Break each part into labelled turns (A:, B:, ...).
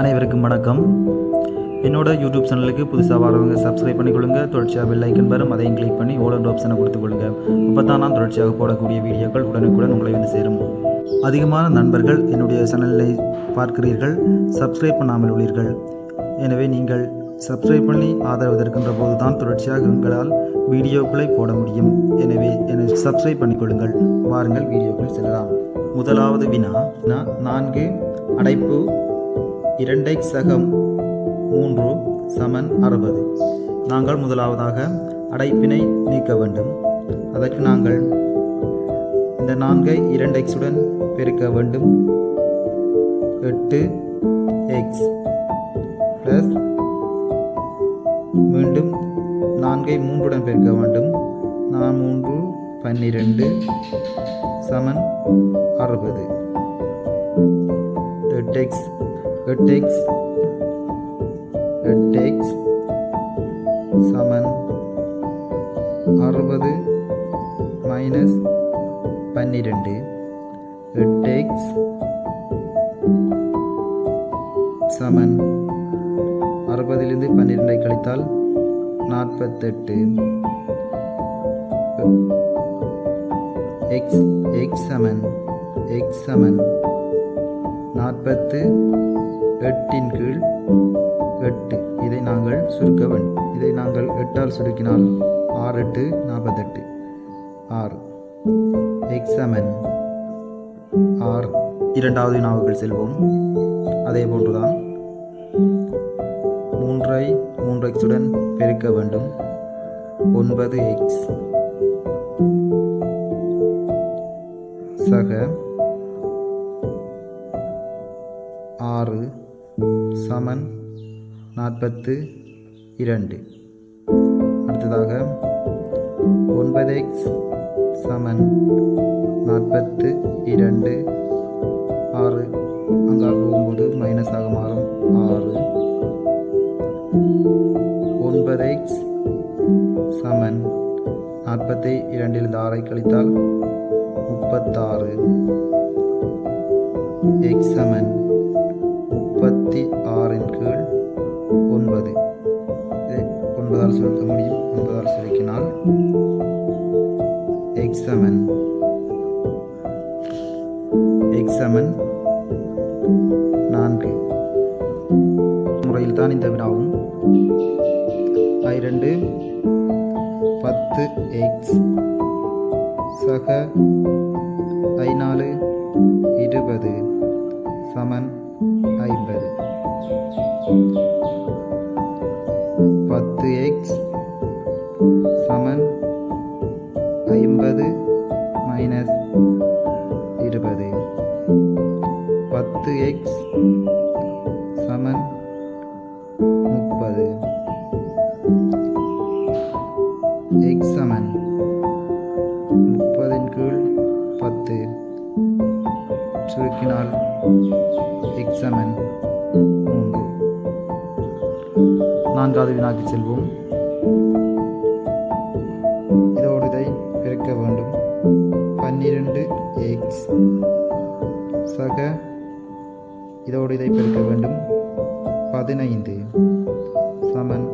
A: அனைவருக்கும் வணக்கம். என்னோட யூடியூப் சேனலுக்கு புதுசாக வரவங்க சப்ஸ்கிரைப் பண்ணிக்கொள்ளுங்க. தொடர்ச்சியாக பெல் ஐக்கன் வரும் அதையும் கிளிக் பண்ணி ஓலர் ஆப்ஷனை கொடுத்துக்கொள்ளுங்க. அப்போ தான் நான் தொடர்ச்சியாக போடக்கூடிய வீடியோக்கள் உடனுக்குடன் உங்களை வந்து சேரும். அதிகமான நண்பர்கள் என்னுடைய சேனலை பார்க்கிறீர்கள். சப்ஸ்கிரைப் பண்ணாமல் உள்ளீர்கள். எனவே நீங்கள் சப்ஸ்கிரைப் பண்ணி ஆதரவு தருகின்ற போது தான் தொடர்ச்சியாக உங்களால் வீடியோக்களை போட முடியும். எனவே என்னை சப்ஸ்கிரைப் பண்ணிக்கொள்ளுங்கள். வாருங்கள் வீடியோக்கள் செல்லலாம். முதலாவது வினா நான்கு. அடைப்பு. இரண்டை சகம் மூன்று சமன் அறுபது. நாங்கள் முதலாவதாக அடைப்பினை நீக்க வேண்டும். அதற்கு நாங்கள் இந்த நான்கை இரண்டு எக்ஸுடன் பெருக்க வேண்டும். எட்டு எக்ஸ் ப்ளஸ் மீண்டும் நான்கை மூன்றுடன் பெருக்க வேண்டும். நான் மூன்று பன்னிரெண்டு சமன் அறுபது. எட்டு x it x it x சமன் அறுபது மைனஸ் பன்னிரெண்டு. எட்டு டேக்ஸ் சமன் அறுபதிலிருந்து பன்னிரெண்டை கழித்தால் நாற்பத்தெட்டு. எக்ஸ் எக்ஸ் சமன் எக்ஸ் சமன் நாற்பத்து எட்டின் கீழ் எட்டு. இதை நாங்கள் சுருக்க வேண்டும் இதை நாங்கள் எட்டால் சுருக்கினால் ஆறு எட்டு நாற்பத்தெட்டு. ஆறு. எக்ஸ் ஆர் ஆறு. இரண்டாவது வினாவுகள் செல்வோம். அதே போன்றுதான் மூன்றை மூன்று எக்ஸுடன் பெருக்க வேண்டும். ஒன்பது எக்ஸ் சக ஆறு. சமன் நாற்பத்து இரண்டு. அடுத்ததாக ஒன்பது எக்ஸ் சமன் நாற்பத்து இரண்டு. ஆறு அங்காக போகும்போது மைனஸாக மாறும். ஆறு. ஒன்பது எக்ஸ் சமன் நாற்பத்தி இரண்டில் ஆறை கழித்தால் முப்பத்தாறு. எக்ஸ் சமன் ஒன்பதால் சுருக்க முடியும். ஒன்பதால் சுருக்கினால் எக்ஸமன் எக்ஸமன் நான்கு. முறையில் தான் இந்த வினாவும். ஐ பத்து எக்ஸ் சக ஐநாலு இருபது. சமன் ஐம்பது. ஐம்பது மைனஸ் இருபது. பத்து எக்ஸ் சமன் முப்பது. எக்ஸ் சமன் முப்பதின் கீழ் பத்து. சுருக்கினால் எக்ஸ் சமன் மூன்று. நான்காவது வினாக்கு செல்வோம். எக்ஸ் சக. இதோடு இதை பெருக்க வேண்டும். பதினைந்து. சமன்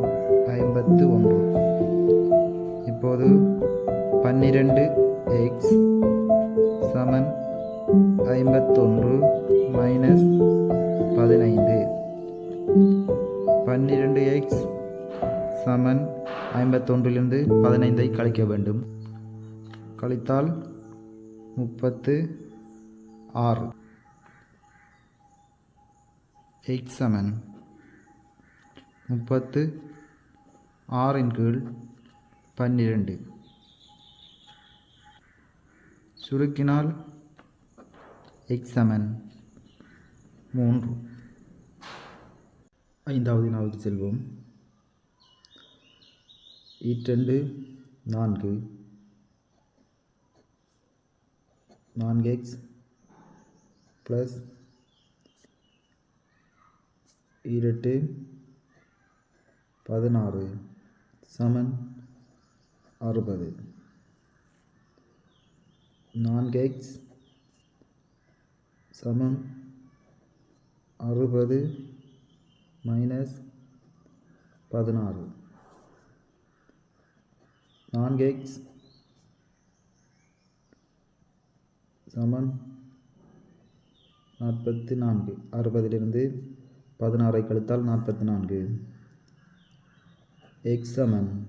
A: ஐம்பத்து ஒன்று. இப்போது பன்னிரண்டு எக்ஸ் சமன் ஐம்பத்தொன்று மைனஸ் பதினைந்து. பன்னிரெண்டு எக்ஸ் சமன் ஐம்பத்தொன்றிலிருந்து பதினைந்தை கழிக்க வேண்டும். கழித்தால் முப்பத்து ஆறு. எயிட் செவன் முப்பத்து ஆறின் கீழ் பன்னிரண்டு. சுருக்கினால் எக்ஸ் செவன் மூன்று. ஐந்தாவது நாளுக்கு செல்வோம். E ஈற்றண்டு நான்கு. நான்கு எக்ஸ் ப்ளஸ் ஈரெட்டு பதினாறு சமன் அறுபது. நான்கு எக்ஸ் சமம் அறுபது மைனஸ் பதினாறு. நான்கு எக்ஸ் சமன். நாற்பத்தி நான்கு அறுபதிலிருந்து பதினாறை கழித்தால் நாற்பத்தி நான்கு எக்ஸ் சமன்.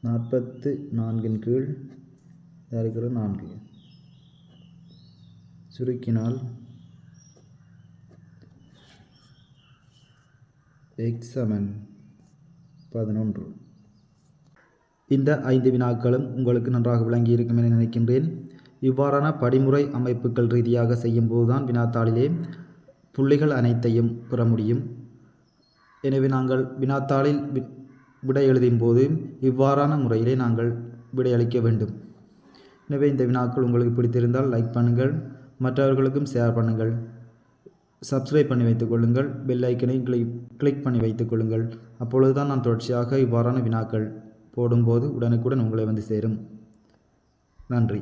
A: நாற்பத்து நான்கின் கீழ் இருக்கிற நான்கு. சுருக்கினால் எக்ஸ் சமன் பதினொன்று. இந்த ஐந்து வினாக்களும் உங்களுக்கு நன்றாக விளங்கி இருக்கும் என நினைக்கின்றேன். இவ்வாறான படிமுறை அமைப்புகள் ரீதியாக செய்யும்போதுதான் வினாத்தாளிலே புள்ளிகள் அனைத்தையும் பெற முடியும். எனவே நாங்கள் வினாத்தாளில் விடை எழுதும் போது இவ்வாறான முறையிலே நாங்கள் விடையளிக்க வேண்டும். எனவே இந்த வினாக்கள் உங்களுக்கு பிடித்திருந்தால் லைக் பண்ணுங்கள் மற்றவர்களுக்கும் ஷேர் பண்ணுங்கள். சப்ஸ்கிரைப் பண்ணி வைத்துக் கொள்ளுங்கள் பெல் ஐக்கனை கிளிக் கிளிக் பண்ணி வைத்துக் கொள்ளுங்கள். அப்பொழுது தான் நான் தொடர்ச்சியாக இவ்வாறான வினாக்கள் போடும்போது உடனுக்குடன் உங்களை வந்து சேரும். நன்றி.